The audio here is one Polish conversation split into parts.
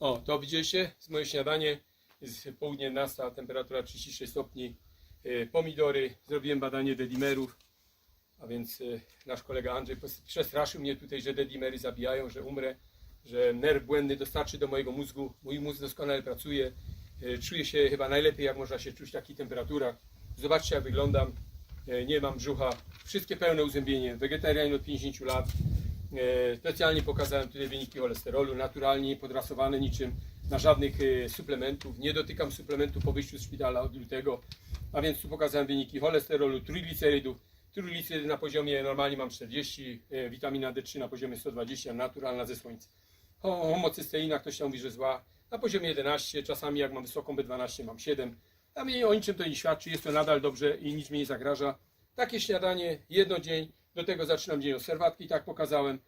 O, to widzieliście? Z moje śniadanie. Jest południe 11, temperatura 36 stopni. E, Pomidory. Zrobiłem badanie dedimerów. A więc e, nasz kolega Andrzej przestraszył mnie tutaj, że dedimery zabijają, że umrę, że nerw błędny dostarczy do mojego mózgu. Mój mózg doskonale pracuje. E, Czuję się chyba najlepiej, jak można się czuć w takich temperaturach. Zobaczcie, jak wyglądam. Nie mam brzucha. Wszystkie pełne uzębienie. Wegetarianin od 50 lat. E, Specjalnie pokazałem tutaj wyniki cholesterolu, naturalnie podrasowane niczym na żadnych e, suplementów. Nie dotykam suplementu po wyjściu z szpitala od lutego. A więc tu pokazałem wyniki cholesterolu, trójglicerydów. Trójglicerydy na poziomie normalnie mam 40, e, witamina D3 na poziomie 120, naturalna ze słońca. Ho- Homocysteina, ktoś tam mówi, że zła. Na poziomie 11, czasami jak mam wysoką B12 mam 7. A mnie o niczym to nie świadczy, jest to nadal dobrze i nic mi nie zagraża. Takie śniadanie, jedno dzień, do tego zaczynam dzień od serwatki, tak pokazałem.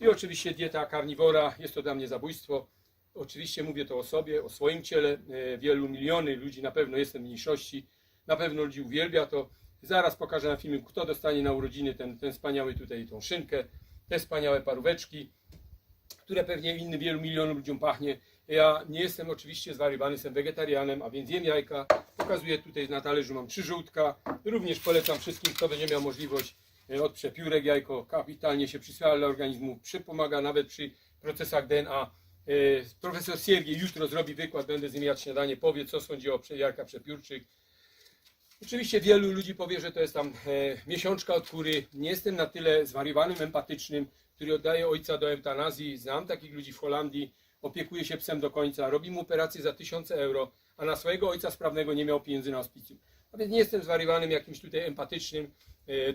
I oczywiście dieta karniwora, jest to dla mnie zabójstwo. Oczywiście mówię to o sobie, o swoim ciele. E, Wielu miliony ludzi, na pewno jestem w mniejszości, na pewno ludzi uwielbia to. Zaraz pokażę na filmie, kto dostanie na urodziny ten, ten wspaniały tutaj, tą szynkę, te wspaniałe paróweczki, które pewnie innym wielu milionom ludziom pachnie. Ja nie jestem oczywiście zwariowany, jestem wegetarianem, a więc jem jajka. Pokazuję tutaj na talerzu mam trzy żółtka. Również polecam wszystkim, kto będzie miał możliwość od przepiórek jajko. Kapitalnie się przyswaja dla organizmu, przypomaga nawet przy procesach DNA. E, Profesor Siergiej jutro zrobi wykład, będę z nim jadł śniadanie, powie co sądzi o prze- jajkach przepiórczych. Oczywiście wielu ludzi powie, że to jest tam e, miesiączka od kury. Nie jestem na tyle zwariowanym, empatycznym, który oddaje ojca do eutanazji. Znam takich ludzi w Holandii, opiekuje się psem do końca, robi mu operację za tysiące euro, a na swojego ojca sprawnego nie miał pieniędzy na hospicjum. A więc nie jestem zwariowanym jakimś tutaj empatycznym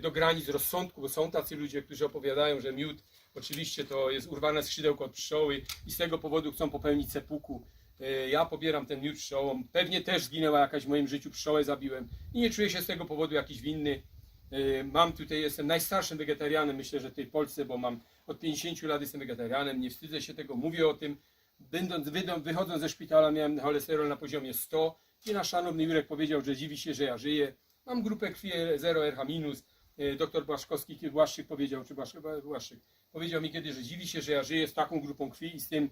do granic rozsądku, bo są tacy ludzie, którzy opowiadają, że miód oczywiście to jest urwane skrzydełko od pszczoły i z tego powodu chcą popełnić sepuku. E, Ja pobieram ten miód pszczołą. Pewnie też zginęła jakaś w moim życiu, pszczołę zabiłem i nie czuję się z tego powodu jakiś winny. E, Mam tutaj, jestem najstarszym wegetarianem, myślę, że w tej Polsce, bo mam od 50 lat jestem wegetarianem, nie wstydzę się tego, mówię o tym. Będąc, wychodząc ze szpitala miałem cholesterol na poziomie 100 i nasz szanowny Jurek powiedział, że dziwi się, że ja żyję. Mam grupę krwi 0RH-. E, Doktor Błaszkowski, Błaszczyk powiedział, czy Błaszczyk, powiedział mi kiedyś, że dziwi się, że ja żyję z taką grupą krwi i z tym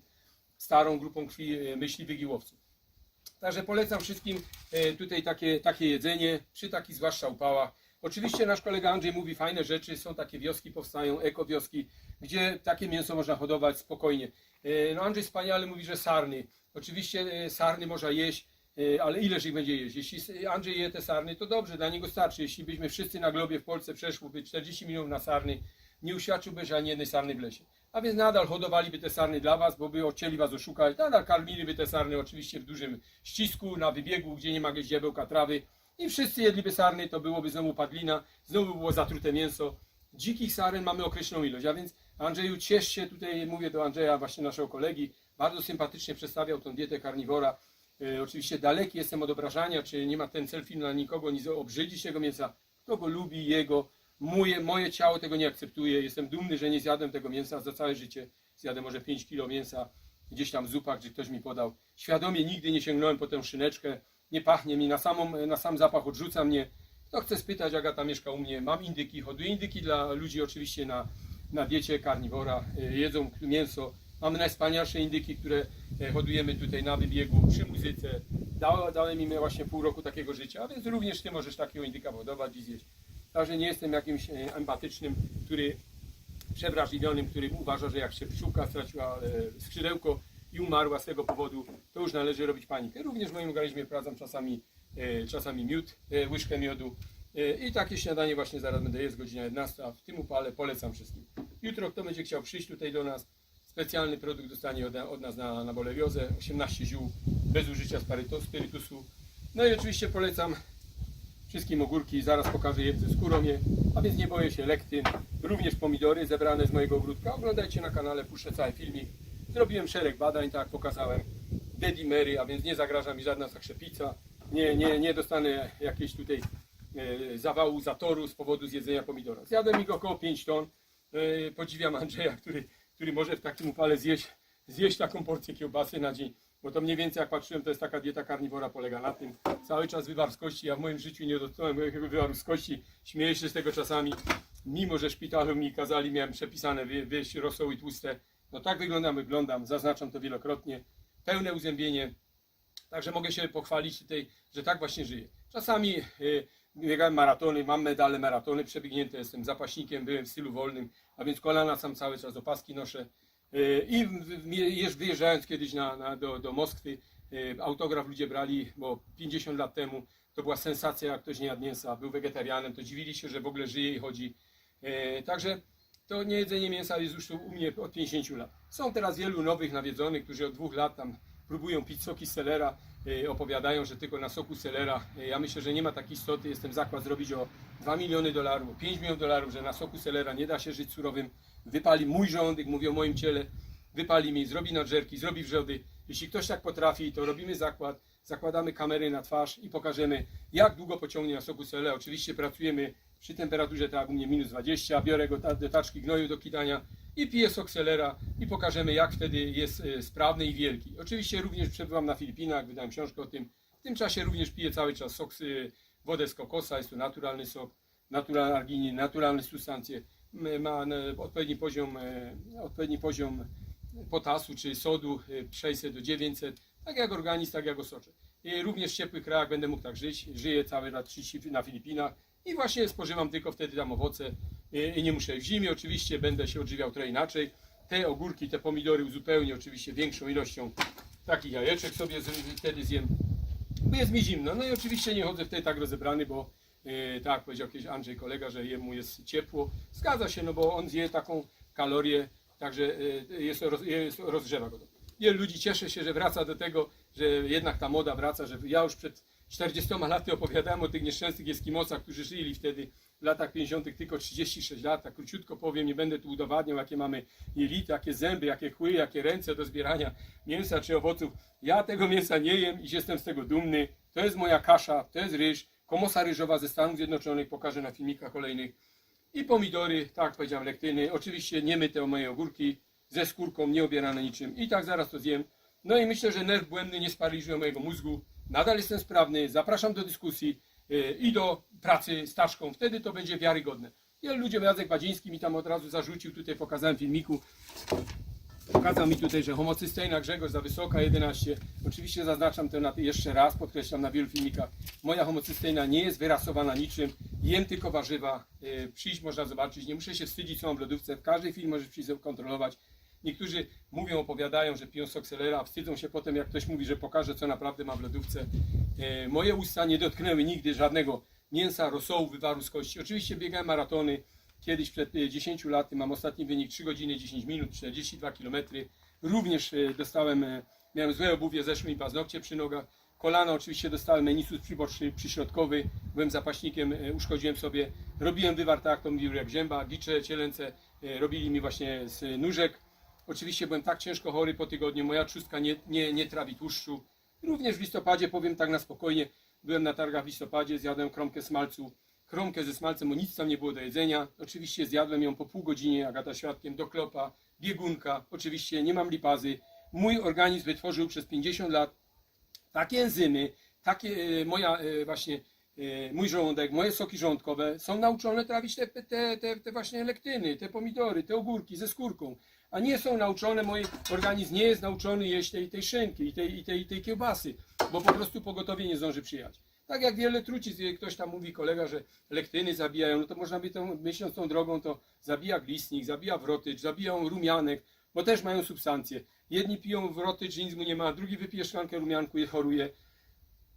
starą grupą krwi e, myśli wygiłowców. Także polecam wszystkim e, tutaj takie, takie jedzenie, przy takich zwłaszcza upałach. Oczywiście nasz kolega Andrzej mówi fajne rzeczy, są takie wioski, powstają ekowioski, gdzie takie mięso można hodować spokojnie. No Andrzej wspaniale mówi, że sarny. Oczywiście sarny można jeść, ale ileż ich będzie jeść? Jeśli Andrzej je te sarny, to dobrze, dla niego starczy. Jeśli byśmy wszyscy na globie w Polsce przeszłoby 40 milionów na sarny, nie uświadczyłby, że ani jednej sarny w lesie. A więc nadal hodowaliby te sarny dla was, bo by chcieli was oszukać. Nadal karmiliby te sarny oczywiście w dużym ścisku, na wybiegu, gdzie nie ma ździebełka trawy. I wszyscy jedliby sarny, to byłoby znowu padlina, znowu by było zatrute mięso. Dzikich saren mamy określoną ilość, a więc Andrzeju, ciesz się, tutaj mówię do Andrzeja, właśnie naszego kolegi, bardzo sympatycznie przedstawiał tą dietę karniwora. E, oczywiście daleki jestem od obrażania, czy nie ma ten cel film na nikogo, nie obrzydzić tego mięsa. Kto go lubi, jego, moje, moje ciało tego nie akceptuje. Jestem dumny, że nie zjadłem tego mięsa za całe życie. Zjadę może 5 kilo mięsa, gdzieś tam w zupach, gdzie ktoś mi podał. Świadomie nigdy nie sięgnąłem po tę szyneczkę. Nie pachnie mi, na, samą, na sam zapach odrzuca mnie. Kto chce spytać, Agata mieszka u mnie. Mam indyki, hoduję indyki dla ludzi oczywiście na, na diecie karniwora. E, Jedzą mięso. Mamy najwspanialsze indyki, które e, hodujemy tutaj na wybiegu, przy muzyce. Dałem, im właśnie pół roku takiego życia, a więc również ty możesz takiego indyka hodować i zjeść. Także nie jestem jakimś e, empatycznym, który przewrażliwionym, który uważa, że jak się pszczółka straciła e, skrzydełko i umarła z tego powodu, to już należy robić panikę. Również w moim organizmie wprowadzam czasami, czasami miód, łyżkę miodu i takie śniadanie właśnie zaraz będę jeść, godzina 11, a w tym upale polecam wszystkim. Jutro kto będzie chciał przyjść tutaj do nas, specjalny produkt dostanie od, od nas na, na bolewiozę, 18 ziół, bez użycia spirytusu. No i oczywiście polecam wszystkim ogórki, zaraz pokażę je ze skórą je, a więc nie boję się lektyn, również pomidory zebrane z mojego ogródka. Oglądajcie na kanale, puszczę cały filmik. Zrobiłem szereg badań, tak jak pokazałem, dedimery, a więc nie zagraża mi żadna zakrzepica, nie, nie, nie dostanę jakiejś tutaj e, zawału zatoru z powodu zjedzenia pomidora. Zjadłem ich około 5 ton. E, podziwiam Andrzeja, który, który może w takim upale zjeść, zjeść taką porcję kiełbasy na dzień. Bo to mniej więcej jak patrzyłem, to jest taka dieta karniwora, polega na tym. Cały czas wywar z kości. Ja w moim życiu nie dotknąłem jakiego wywaru z kości. Śmieję się z tego czasami. Mimo, że szpitalu mi kazali, miałem przepisane wieść rosoły tłuste. No tak wyglądam, wyglądam. Zaznaczam to wielokrotnie. pełne uzębienie. Także mogę się pochwalić tutaj, że tak właśnie żyję. Czasami y, biegałem maratony, mam medale maratony przebiegnięte, jestem zapaśnikiem, byłem w stylu wolnym, a więc kolana sam cały czas opaski noszę. Y, I wyjeżdżając kiedyś na, na, do, do Moskwy, y, autograf ludzie brali, bo 50 lat temu to była sensacja, jak ktoś nie jadł mięsa, był wegetarianem, to dziwili się, że w ogóle żyje i chodzi. Y, Także to nie jedzenie mięsa jest już u mnie od 50 lat. Są teraz wielu nowych nawiedzonych, którzy od dwóch lat tam próbują pić soki selera, y, opowiadają, że tylko na soku selera. Y, Ja myślę, że nie ma takiej istoty. Jestem zakład zrobić o 2 miliony dolarów, o 5 milionów dolarów, że na soku selera nie da się żyć surowym. Wypali mój żołądek, mówię o moim ciele, wypali mi, zrobi nadżerki, zrobi wrzody. Jeśli ktoś tak potrafi, to robimy zakład, zakładamy kamery na twarz i pokażemy, jak długo pociągnie na soku selera. Oczywiście pracujemy przy temperaturze tak jak u mnie minus 20, biorę go do taczki gnoju do kidania i piję sok selera i pokażemy jak wtedy jest e, sprawny i wielki. Oczywiście również przebywam na Filipinach, wydałem książkę o tym. W tym czasie również piję cały czas sok, wodę z kokosa, jest to naturalny sok, naturalny arginin, naturalne substancje. Ma e, odpowiedni poziom, e, odpowiedni poziom potasu czy sodu e, 600 do 900, tak jak organizm, tak jak osocze. Również w ciepłych krajach będę mógł tak żyć. Żyję cały lat 30 na Filipinach i właśnie spożywam tylko wtedy tam owoce i, nie muszę. W zimie oczywiście będę się odżywiał trochę inaczej. Te ogórki, te pomidory uzupełnię oczywiście większą ilością takich jajeczek sobie wtedy zjem. Bo jest mi zimno. No i oczywiście nie chodzę wtedy tak rozebrany, bo e, tak powiedział kiedyś Andrzej kolega, że jemu jest ciepło. Zgadza się, no bo on zje taką kalorię, także e, jest, roz, jest rozgrzewa go. Wielu ludzi cieszy się, że wraca do tego, że jednak ta moda wraca, że ja już przed 40 laty opowiadałem o tych nieszczęsnych Eskimosach, którzy żyli wtedy w latach 50. tylko 36 lat, tak króciutko powiem, nie będę tu udowadniał, jakie mamy jelity, jakie zęby, jakie chły, jakie ręce do zbierania mięsa czy owoców. Ja tego mięsa nie jem i jestem z tego dumny. To jest moja kasza, to jest ryż, komosa ryżowa ze Stanów Zjednoczonych, pokażę na filmikach kolejnych. I pomidory, tak powiedziałem, lektyny. Oczywiście nie myte moje ogórki, ze skórką, nie obierane niczym. I tak zaraz to zjem. No i myślę, że nerw błędny nie sparaliżuje mojego mózgu. Nadal jestem sprawny, zapraszam do dyskusji i do pracy z taczką. Wtedy to będzie wiarygodne. Wielu ludziom Jacek Wadziński mi tam od razu zarzucił, tutaj pokazałem filmiku, Pokazał mi tutaj, że homocysteina Grzegorz za wysoka 11. Oczywiście zaznaczam to jeszcze raz, podkreślam na wielu filmikach. Moja homocysteina nie jest wyrasowana niczym. Jem tylko warzywa. Yy, Przyjść można zobaczyć. Nie muszę się wstydzić, co mam w lodówce. W każdej chwili możesz przyjść kontrolować. Niektórzy mówią, opowiadają, że piją sok selera, a wstydzą się potem, jak ktoś mówi, że pokaże, co naprawdę ma w lodówce. Yy, Moje usta nie dotknęły nigdy żadnego mięsa, rosołu, wywaru z kości. Oczywiście biegałem maratony. Kiedyś przed y, 10 laty mam ostatni wynik 3 godziny 10 minut, 42 km. Również y, dostałem, miałem złe obuwie, zeszły mi paznokcie przy nogach. Kolana oczywiście dostałem meniskus przyboczny, przyśrodkowy. Byłem zapaśnikiem, uszkodziłem sobie. Robiłem wywar, tak to mówił jak zięba, gicze, cielęce. Robili mi właśnie z nóżek. Oczywiście byłem tak ciężko chory po tygodniu, moja trzustka nie, nie, nie trawi tłuszczu. Również w listopadzie, powiem tak na spokojnie, byłem na targach w listopadzie, zjadłem kromkę smalcu, kromkę ze smalcem, bo nic tam nie było do jedzenia. Oczywiście zjadłem ją po pół godzinie, Agata świadkiem, do klopa, biegunka, oczywiście nie mam lipazy. Mój organizm wytworzył przez 50 lat takie enzymy, takie e, moja e, właśnie e, mój żołądek, moje soki żołądkowe są nauczone trawić te, te, te, te właśnie lektyny, te pomidory, te ogórki ze skórką, a nie są nauczone, mój organizm nie jest nauczony jeść tej, tej szynki i tej, i, tej, i tej kiełbasy, bo po prostu pogotowie nie zdąży przyjechać. Tak jak wiele trucic, jak ktoś tam mówi, kolega, że lektyny zabijają, no to można by tą, myśląc tą drogą, to zabija glistnik, zabija wrotycz, zabiją rumianek, bo też mają substancje. Jedni piją wrotycz, nic mu nie ma, drugi wypije szklankę rumianku i choruje.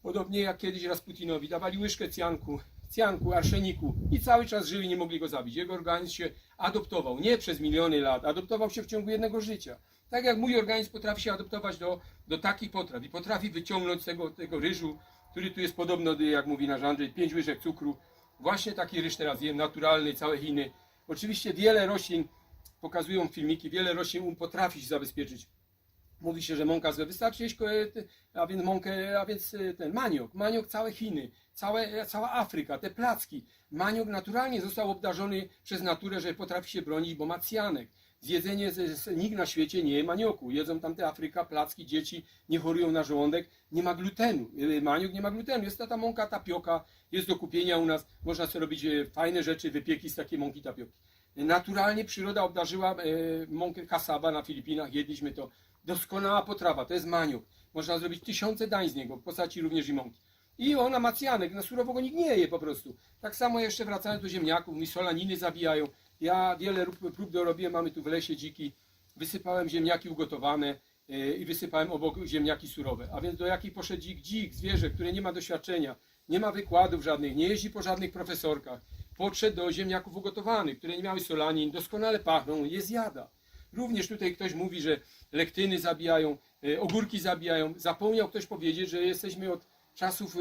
Podobnie jak kiedyś Rasputinowi, dawali łyżkę cjanku, cjanku, arszeniku i cały czas żył i nie mogli go zabić. Jego organizm się adoptował, nie przez miliony lat, adoptował się w ciągu jednego życia. Tak jak mój organizm potrafi się adoptować do, do takich potraw i potrafi wyciągnąć z tego, tego ryżu, który tu jest podobno, do, jak mówi nasz Andrzej, 5 łyżek cukru. Właśnie taki ryż teraz jem, naturalny, całe Chiny. Oczywiście wiele roślin, pokazują filmiki, wiele roślin um potrafi się zabezpieczyć Mówi się, że mąka złe. Wystarczy jeść, e, te- a więc mąkę, a więc e, ten maniok. Maniok całe Chiny, całe, cała Afryka, te placki. Maniok naturalnie został obdarzony przez naturę, że potrafi się bronić, bo ma cjanek. Zjedzenie, nikt na świecie nie je manioku. Jedzą tamte Afryka, placki, dzieci nie chorują na żołądek. Nie ma glutenu. E, Maniok nie ma glutenu. Jest ta, ta mąka tapioka, jest do kupienia u nas. Można sobie robić e, fajne rzeczy, wypieki z takiej mąki tapioki. Naturalnie przyroda obdarzyła e, mąkę kasaba na Filipinach, jedliśmy to. Doskonała potrawa, to jest maniok. Można zrobić tysiące dań z niego w postaci również i mąki. I ona macjanek, na surowo go nikt nie je po prostu. Tak samo jeszcze wracając do ziemniaków, mi solaniny zabijają. Ja wiele prób- prób dorobiłem, mamy tu w lesie dziki. Wysypałem ziemniaki ugotowane yy, i wysypałem obok ziemniaki surowe. A więc do jakiej poszedł dzik? Dzik, zwierzę, które nie ma doświadczenia, nie ma wykładów żadnych, nie jeździ po żadnych profesorkach. Podszedł do ziemniaków ugotowanych, które nie miały solanin, doskonale pachną, je zjada. Również tutaj ktoś mówi, że lektyny zabijają, e, ogórki zabijają. Zapomniał ktoś powiedzieć, że jesteśmy od czasów, e,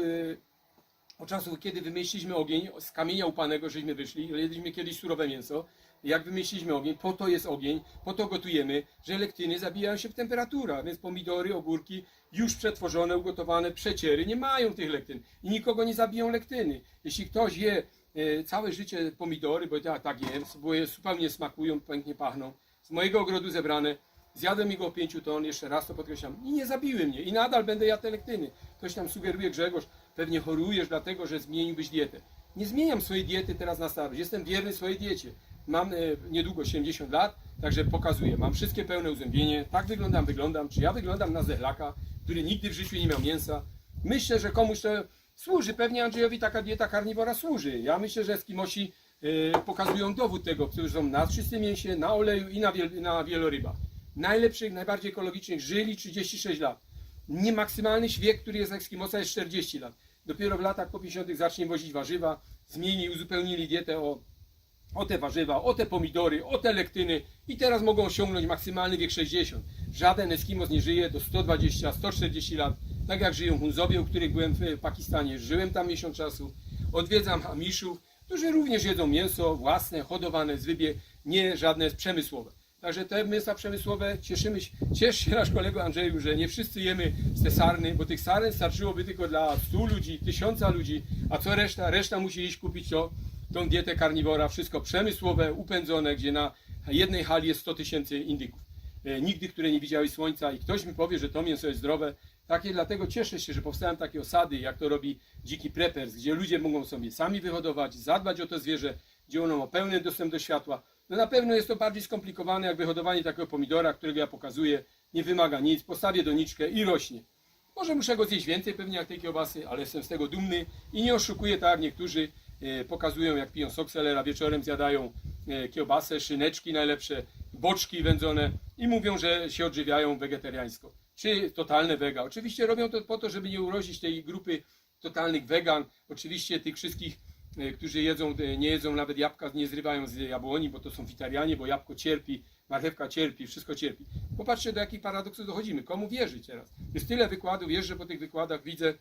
od czasów, kiedy wymyśliliśmy ogień, z kamienia upanego żeśmy wyszli, jedliśmy kiedyś surowe mięso. Jak wymyśliliśmy ogień, po to jest ogień, po to gotujemy, że lektyny zabijają się w temperaturach, więc pomidory, ogórki, już przetworzone, ugotowane, przeciery nie mają tych lektyn i nikogo nie zabiją lektyny. Jeśli ktoś je e, całe życie pomidory, bo ja tak jem, bo je zupełnie smakują, pięknie pachną, z mojego ogrodu zebrane, zjadłem ich o 5 ton, jeszcze raz to podkreślam, i nie zabiły mnie i nadal będę jadł te lektyny. Ktoś tam sugeruje, Grzegorz, pewnie chorujesz dlatego, że zmieniłbyś dietę. Nie zmieniam swojej diety teraz na starość, jestem wierny swojej diecie. Mam e, niedługo 70 lat, także pokazuję, mam wszystkie pełne uzębienie, tak wyglądam, wyglądam, czy ja wyglądam na zehlaka, który nigdy w życiu nie miał mięsa. Myślę, że komuś to służy, pewnie Andrzejowi taka dieta karniwora służy. Ja myślę, że Eskimosi e, pokazują dowód tego, którzy są na czystym mięsie, na oleju i na, wiel, na wielorybach. Najlepszych, najbardziej ekologicznych żyli 36 lat. Nie maksymalny wiek, który jest Eskimosa jest 40 lat. Dopiero w latach po 50 zacznie wozić warzywa, zmienili, uzupełnili dietę o o te warzywa, o te pomidory, o te lektyny i teraz mogą osiągnąć maksymalny wiek 60. Żaden Eskimos nie żyje do 120, 140 lat, tak jak żyją Hunzowie, u których byłem w Pakistanie. Żyłem tam miesiąc czasu. Odwiedzam Hamishów, którzy również jedzą mięso własne, hodowane z wybie, nie żadne przemysłowe. Także te mięsa przemysłowe, cieszymy się, ciesz się nasz kolego Andrzeju, że nie wszyscy jemy z te sarny, bo tych saren starczyłoby tylko dla 100 ludzi, 1000 ludzi, a co reszta? Reszta musi iść kupić to, tą dietę karniwora, wszystko przemysłowe, upędzone, gdzie na jednej hali jest 100 tysięcy indyków. E, Nigdy, które nie widziały słońca i ktoś mi powie, że to mięso jest zdrowe. Takie dlatego cieszę się, że powstają takie osady, jak to robi dziki preppers, gdzie ludzie mogą sobie sami wyhodować, zadbać o to zwierzę, gdzie ono ma pełny dostęp do światła. No na pewno jest to bardziej skomplikowane, jak wyhodowanie takiego pomidora, którego ja pokazuję. Nie wymaga nic, postawię doniczkę i rośnie. Może muszę go zjeść więcej pewnie jak tej kiełbasy, ale jestem z tego dumny i nie oszukuję tak jak niektórzy e, pokazują jak piją sok selera, wieczorem zjadają e, kiełbasę, szyneczki najlepsze, boczki wędzone i mówią, że się odżywiają wegetariańsko. Czy totalne wega. Oczywiście robią to po to, żeby nie urodzić tej grupy totalnych wegan. Oczywiście tych wszystkich, e, którzy jedzą, e, nie jedzą nawet jabłka, nie zrywają z jabłoni, bo to są witarianie, bo jabłko cierpi, marchewka cierpi, wszystko cierpi. Popatrzcie, do jakich paradoksów dochodzimy. Komu wierzyć teraz? Jest tyle wykładów, jeżdżę po tych wykładach, widzę,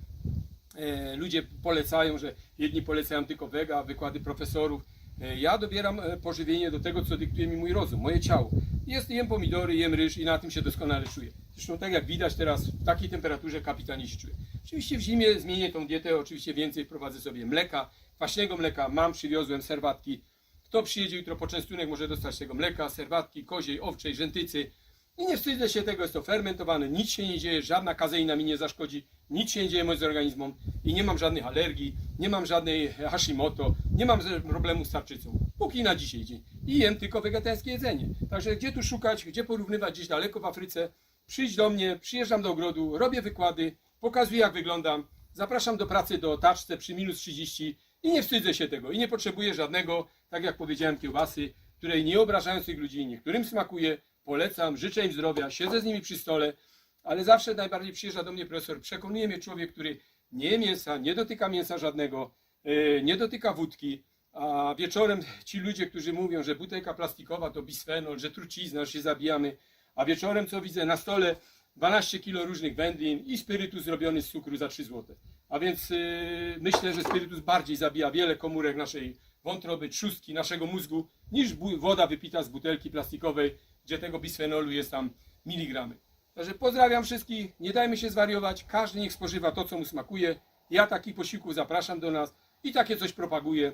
e, ludzie polecają, że jedni polecają tylko wega, wykłady profesorów. E, ja dobieram e, pożywienie do tego, co dyktuje mi mój rozum, moje ciało. Jest, jem pomidory, jem ryż i na tym się doskonale czuję. Zresztą tak jak widać teraz, w takiej temperaturze kapitalnie się czuję. Oczywiście w zimie zmienię tą dietę, oczywiście więcej prowadzę sobie mleka, kwaśnego mleka, mam, przywiozłem serwatki. Kto przyjedzie jutro po częstunek może dostać tego mleka, serwatki, koziej, owczej, rzętycy. I nie wstydzę się tego, jest to fermentowane, nic się nie dzieje, żadna kazeina mi nie zaszkodzi, nic się nie dzieje moim organizmom i nie mam żadnych alergii, nie mam żadnej Hashimoto, nie mam problemu z tarczycą. Póki na dzisiaj dzień. I jem tylko wegetariańskie jedzenie. Także gdzie tu szukać, gdzie porównywać gdzieś daleko w Afryce, przyjdź do mnie, przyjeżdżam do ogrodu, robię wykłady, pokazuję jak wyglądam, zapraszam do pracy do taczce przy minus 30 i nie wstydzę się tego i nie potrzebuję żadnego, tak jak powiedziałem, kiełbasy, której nie obrażając tych ludzi, niektórym smakuje, polecam, życzę im zdrowia, siedzę z nimi przy stole, ale zawsze najbardziej przyjeżdża do mnie profesor, przekonuje mnie człowiek, który nie je mięsa, nie dotyka mięsa żadnego, e, nie dotyka wódki, a wieczorem ci ludzie, którzy mówią, że butelka plastikowa to bisfenol, że trucizna, że się zabijamy, a wieczorem co widzę na stole 12 kilo różnych wędlin i spirytus zrobiony z cukru za 3 zł. A więc yy, myślę, że spirytus bardziej zabija wiele komórek naszej wątroby, trzustki, naszego mózgu, niż woda wypita z butelki plastikowej, gdzie tego bisfenolu jest tam miligramy. Także pozdrawiam wszystkich, nie dajmy się zwariować, każdy niech spożywa to, co mu smakuje. Ja takich posiłków zapraszam do nas i takie coś propaguję.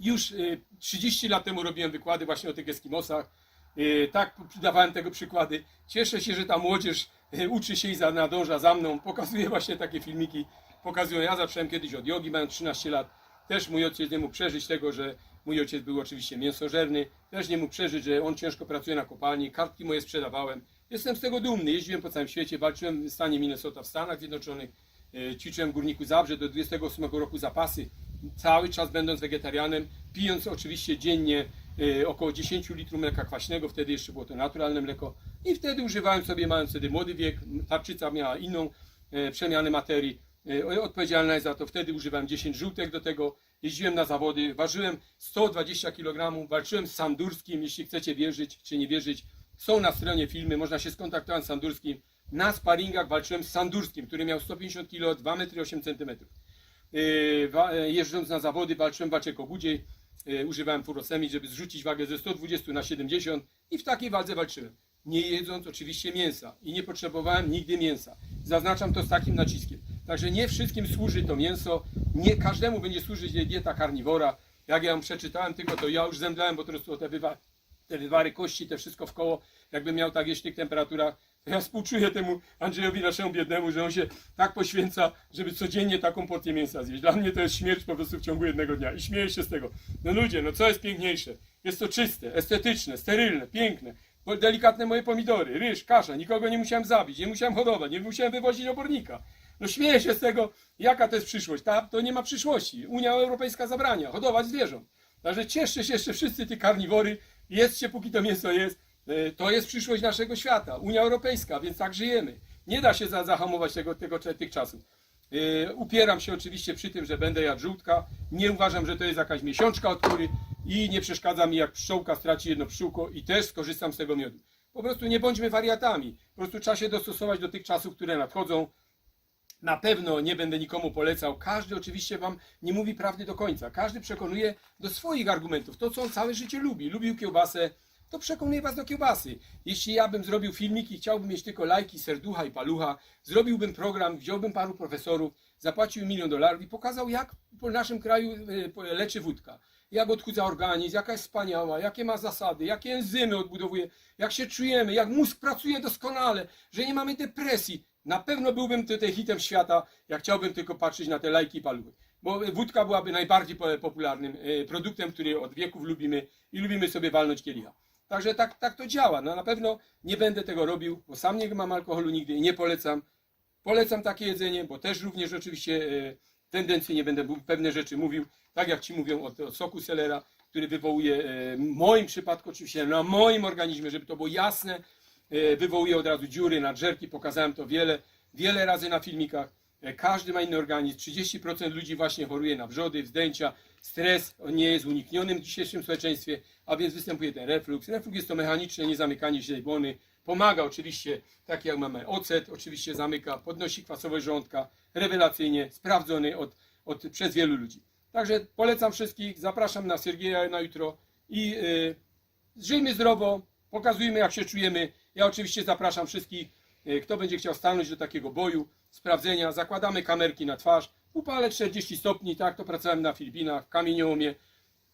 Już y, 30 lat temu robiłem wykłady właśnie o tych Eskimosach. Y, Tak dawałem tego przykłady. Cieszę się, że ta młodzież y, uczy się i nadąża za mną. Pokazuję właśnie takie filmiki. Pokazują. Ja zacząłem kiedyś od jogi, mając 13 lat. Też mój ojciec nie mógł przeżyć tego, że mój ojciec był oczywiście mięsożerny. Też nie mógł przeżyć, że on ciężko pracuje na kopalni. Kartki moje sprzedawałem. Jestem z tego dumny. Jeździłem po całym świecie, walczyłem w stanie Minnesota w Stanach Zjednoczonych, e, ćwiczyłem w Górniku Zabrze do 28 roku zapasy, cały czas będąc wegetarianem, pijąc oczywiście dziennie e, około 10 litrów mleka kwaśnego, wtedy jeszcze było to naturalne mleko i wtedy używałem sobie, mając wtedy młody wiek, tarczyca miała inną e, przemianę materii, odpowiedzialna jest za to, wtedy używałem 10 żółtek do tego, jeździłem na zawody, ważyłem 120 kg, walczyłem z Sandurskim, jeśli chcecie wierzyć czy nie wierzyć, są na stronie filmy, można się skontaktować z Sandurskim. Na sparingach walczyłem z Sandurskim, który miał 150 kg, 2 m 8 cm. Wa- Jeżdżąc na zawody walczyłem w Wacie Kobudziej, yy, używałem furosemi, żeby zrzucić wagę ze 120 na 70 i w takiej wadze walczyłem. Nie jedząc oczywiście mięsa i nie potrzebowałem nigdy mięsa. Zaznaczam to z takim naciskiem. Także nie wszystkim służy to mięso, nie każdemu będzie służyć dieta karniwora. Jak ja ją przeczytałem tylko, to ja już zemdlałem po prostu te wywa- te wywary kości, te wszystko w koło, jakbym miał tak jeść w tych temperaturach, to ja współczuję temu Andrzejowi naszemu biednemu, że on się tak poświęca, żeby codziennie taką porcję mięsa zjeść. Dla mnie to jest śmierć po prostu w ciągu jednego dnia i śmieję się z tego. No ludzie, no co jest piękniejsze? Jest to czyste, estetyczne, sterylne, piękne, delikatne moje pomidory, ryż, kasza, nikogo nie musiałem zabić, nie musiałem hodować, nie musiałem wywozić obornika. No śmieję się z tego, jaka to jest przyszłość. Ta, to nie ma przyszłości. Unia Europejska zabrania hodować zwierząt. Także cieszcie się jeszcze wszyscy ty karniwory, jedzcie póki to mięso jest. E, To jest przyszłość naszego świata. Unia Europejska, więc tak żyjemy. Nie da się za, zahamować tego, tego, tych czasów. E, Upieram się oczywiście przy tym, że będę jadł żółtka. Nie uważam, że to jest jakaś miesiączka od kury i nie przeszkadza mi, jak pszczołka straci jedno pszczółko i też skorzystam z tego miodu. Po prostu nie bądźmy wariatami. Po prostu trzeba się dostosować do tych czasów, które nadchodzą. Na pewno nie będę nikomu polecał. Każdy oczywiście wam nie mówi prawdy do końca. Każdy przekonuje do swoich argumentów. To, co on całe życie lubi. Lubił kiełbasę, to przekonuje was do kiełbasy. Jeśli ja bym zrobił filmik i chciałbym mieć tylko lajki, serducha i palucha, zrobiłbym program, wziąłbym paru profesorów, zapłacił milion dolarów i pokazał, jak po naszym kraju e, leczy wódka. Jak odchudza organizm, jaka jest wspaniała, jakie ma zasady, jakie enzymy odbudowuje, jak się czujemy, jak mózg pracuje doskonale, że nie mamy depresji. Na pewno byłbym tutaj hitem świata, jak chciałbym tylko patrzeć na te lajki i paluchy. Bo wódka byłaby najbardziej po- popularnym e, produktem, który od wieków lubimy i lubimy sobie walnąć kielicha. Także tak, tak to działa. No na pewno nie będę tego robił, bo sam nie mam alkoholu nigdy i nie polecam. Polecam takie jedzenie, bo też również oczywiście e, tendencji nie będę pewne rzeczy mówił, tak jak Ci mówią o, o soku selera, który wywołuje, e, w moim przypadku oczywiście na moim organizmie, żeby to było jasne, wywołuje od razu dziury, nadżerki, pokazałem to wiele, wiele razy na filmikach. E, Każdy ma inny organizm, 30% ludzi właśnie choruje na wrzody, wzdęcia, stres nie jest uniknionym w dzisiejszym społeczeństwie, a więc występuje ten reflux. Reflux jest to mechaniczne niezamykanie tej błony, pomaga oczywiście, tak jak mamy ocet, oczywiście zamyka, podnosi kwasowość żołądka, rewelacyjnie, sprawdzony od, od, przez wielu ludzi. Także polecam wszystkich, zapraszam na Siergieja na jutro i y, żyjmy zdrowo, pokazujmy jak się czujemy. Ja oczywiście zapraszam wszystkich, y, kto będzie chciał stanąć do takiego boju, sprawdzenia, zakładamy kamerki na twarz, upale 40 stopni, tak to pracowałem na Filipinach, w kamieniołomie.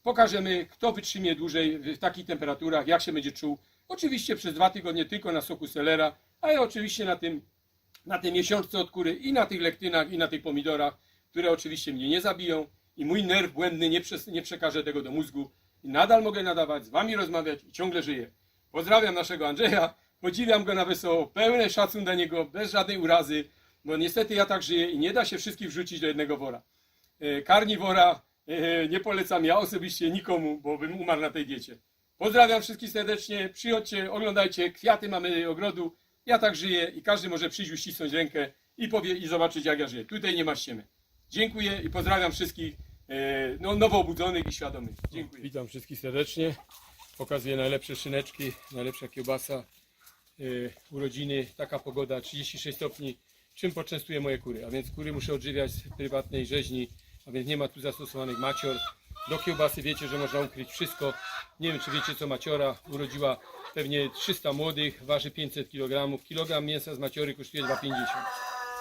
Pokażemy, kto wytrzymie dłużej w takich temperaturach, jak się będzie czuł. Oczywiście przez dwa tygodnie tylko na soku selera, ja oczywiście na tym, na tej miesiączce od kury i na tych lektynach i na tych pomidorach, które oczywiście mnie nie zabiją i mój nerw błędny nie, przes- nie przekaże tego do mózgu. I nadal mogę nadawać, z wami rozmawiać i ciągle żyję. Pozdrawiam naszego Andrzeja, podziwiam go na wesoło, pełny szacun dla niego, bez żadnej urazy, bo niestety ja tak żyję i nie da się wszystkich wrzucić do jednego wora. E, Karniwora e, nie polecam ja osobiście nikomu, bo bym umarł na tej diecie. Pozdrawiam wszystkich serdecznie, przychodźcie, oglądajcie, kwiaty mamy ogrodu, ja tak żyję i każdy może przyjść, uścisnąć rękę i powie i zobaczyć jak ja żyję. Tutaj nie ma ściemy. Dziękuję i pozdrawiam wszystkich e, no, nowo obudzonych i świadomych. Dziękuję. Witam wszystkich serdecznie. Pokazuję najlepsze szyneczki, najlepsza kiełbasa. E, urodziny, taka pogoda, 36 stopni. Czym poczęstuję moje kury? A więc kury muszę odżywiać z prywatnej rzeźni, a więc nie ma tu zastosowanych macior. Do kiełbasy wiecie, że można ukryć wszystko. Nie wiem, czy wiecie, co maciora urodziła pewnie 300 młodych, waży 500 kg. Kilogram mięsa z maciory kosztuje 2,50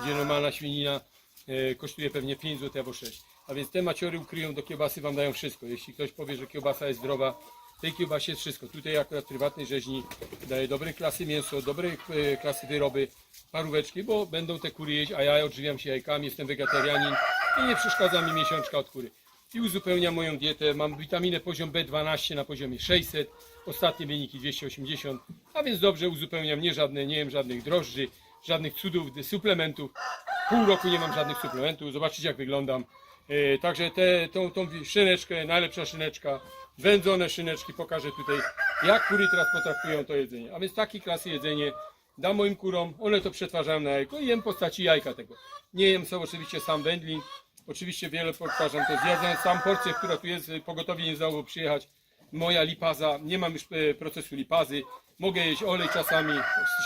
gdzie normalna świnina e, kosztuje pewnie 5 zł albo 6. A więc te maciory ukryją do kiełbasy, wam dają wszystko. Jeśli ktoś powie, że kiełbasa jest zdrowa, tej kiełbasie jest wszystko. Tutaj akurat prywatnej rzeźni daje dobrej klasy mięso, dobrej e, klasy wyroby, paróweczki, bo będą te kury jeść, a ja odżywiam się jajkami, jestem wegetarianin i nie przeszkadza mi miesiączka od kury. i uzupełniam moją dietę. Mam witaminę poziom B12 na poziomie 600, ostatnie wyniki 280, a więc dobrze uzupełniam, nie żadne, nie jem żadnych drożdży, żadnych cudów, suplementów. Pół roku nie mam żadnych suplementów, zobaczycie jak wyglądam. E, Także te, tą, tą szyneczkę, najlepsza szyneczka, wędzone szyneczki, pokażę tutaj jak kury teraz potraktują to jedzenie. A więc takiej klasy jedzenie dam moim kurom, one to przetwarzają na jajko i jem w postaci jajka tego. Nie jem są oczywiście sam wędlin, oczywiście wiele powtarzam to zjadam sam porcję, która tu jest, pogotowie nie zdało przyjechać. Moja lipaza, nie mam już e, procesu lipazy, mogę jeść olej czasami,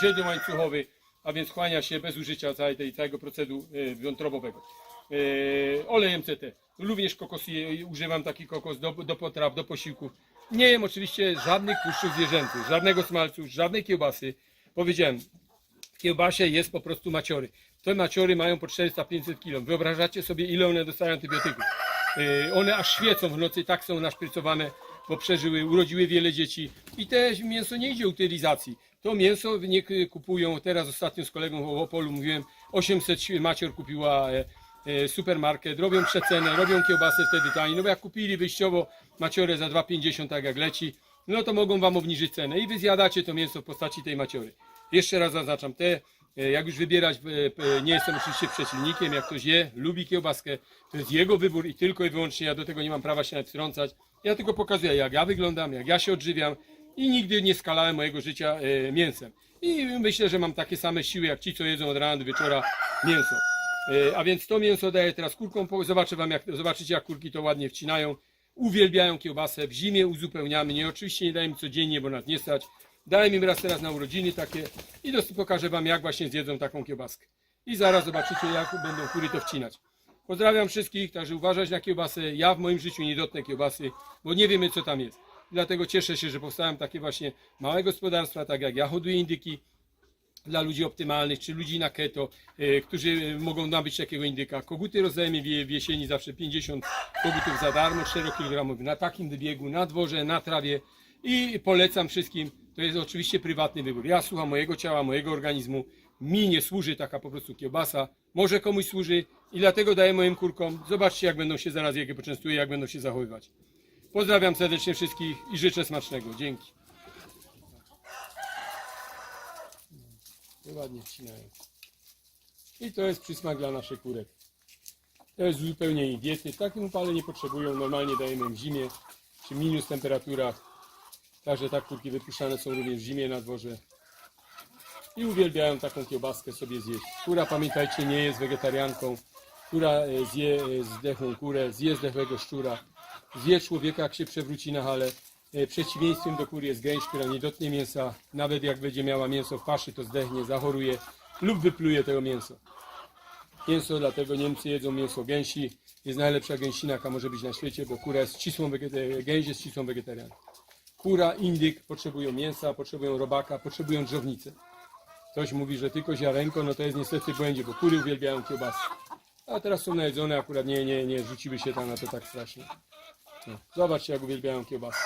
średnio łańcuchowy, a więc chłania się bez użycia całej tej, całego procedu e, wątrobowego. E, olej MCT. Również kokos je- używam taki kokos do, do potraw, do posiłków. Nie jem oczywiście żadnych tłuszczów zwierzęcych, żadnego smalcu, żadnej kiełbasy. Powiedziałem, w kiełbasie jest po prostu maciory. Te maciory mają po 400-500 kg. Wyobrażacie sobie, ile one dostają antybiotyków. Yy, one aż świecą w nocy, tak są naszprycowane, bo przeżyły, urodziły wiele dzieci. I te mięso nie idzie utylizacji. To mięso nie kupują, teraz ostatnio z kolegą w Opolu mówiłem, 800 macior kupiła e, supermarket, robią przecenę, robią kiełbasę wtedy taniej. No bo jak kupili wyjściowo maciorę za 2,50 tak jak leci, no to mogą wam obniżyć cenę i wy zjadacie to mięso w postaci tej maciory. Jeszcze raz zaznaczam, te, e, jak już wybierać, e, e, nie jestem oczywiście przeciwnikiem, jak ktoś je, lubi kiełbaskę, to jest jego wybór i tylko i wyłącznie ja do tego nie mam prawa się nawet wtrącać. Ja tylko pokazuję, jak ja wyglądam, jak ja się odżywiam i nigdy nie skalałem mojego życia e, mięsem. I myślę, że mam takie same siły, jak ci, co jedzą od rana do wieczora mięso. E, A więc to mięso daję teraz kurkom, po- zobaczę wam, jak, zobaczycie jak kurki to ładnie wcinają. Uwielbiają kiełbasę, w zimie uzupełniamy, nie oczywiście nie dajemy codziennie, bo nas nie stać. Dajmy im raz teraz na urodziny takie i pokażę wam jak właśnie zjedzą taką kiełbaskę. I zaraz zobaczycie jak będą kury to wcinać. Pozdrawiam wszystkich, także uważać na kiełbasę. Ja w moim życiu nie dotknę kiełbasy, bo nie wiemy co tam jest. Dlatego cieszę się, że powstają takie właśnie małe gospodarstwa, tak jak ja hoduję indyki, dla ludzi optymalnych, czy ludzi na keto, e, którzy mogą nabyć takiego indyka. Koguty rozdajemy w, jesieni zawsze 50 kogutów za darmo, 4 kg na takim wybiegu, na dworze, na trawie i polecam wszystkim. To jest oczywiście prywatny wybór. Ja słucham mojego ciała, mojego organizmu. Mi nie służy taka po prostu kiełbasa. Może komuś służy i dlatego daję moim kurkom. Zobaczcie jak będą się zaraz, jak je poczęstuję, jak będą się zachowywać. Pozdrawiam serdecznie wszystkich i życzę smacznego. Dzięki. Ładnie wcinają. I to jest przysmak dla naszych kurek. To jest uzupełnienie diety. W takim upale nie potrzebują. Normalnie dajemy im zimie, przy minus temperaturach. Także tak kurki wypuszczane są również w zimie na dworze. I uwielbiają taką kiełbaskę sobie zjeść. Kura, pamiętajcie, nie jest wegetarianką. Kura e, zje e, zdechłą kurę, zje zdechłego szczura. Zje człowieka, jak się przewróci na hale. E, Przeciwieństwem do kury jest gęś, która nie dotknie mięsa. Nawet jak będzie miała mięso w paszy, to zdechnie, zachoruje lub wypluje tego mięso. Mięso, dlatego Niemcy jedzą mięso gęsi. Jest najlepsza gęsina, jaka może być na świecie, bo kura jest ścisłą gęś jest ścisłą wegetarianką. Kura, indyk potrzebują mięsa, potrzebują robaka, potrzebują drzownicy. Ktoś mówi, że tylko ziarenko, no to jest niestety błędzie, bo kury uwielbiają kiełbasy. A teraz są najedzone, akurat nie, nie, nie rzuciły się tam na to tak strasznie. No, zobaczcie, jak uwielbiają kiełbasy.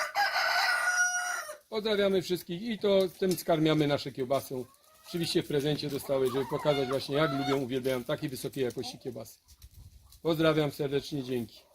Pozdrawiamy wszystkich i to tym skarmiamy nasze kiełbasą. Oczywiście w prezencie dostały, żeby pokazać właśnie jak lubią, uwielbiają takiej wysokiej jakości kiełbasy. Pozdrawiam serdecznie, dzięki.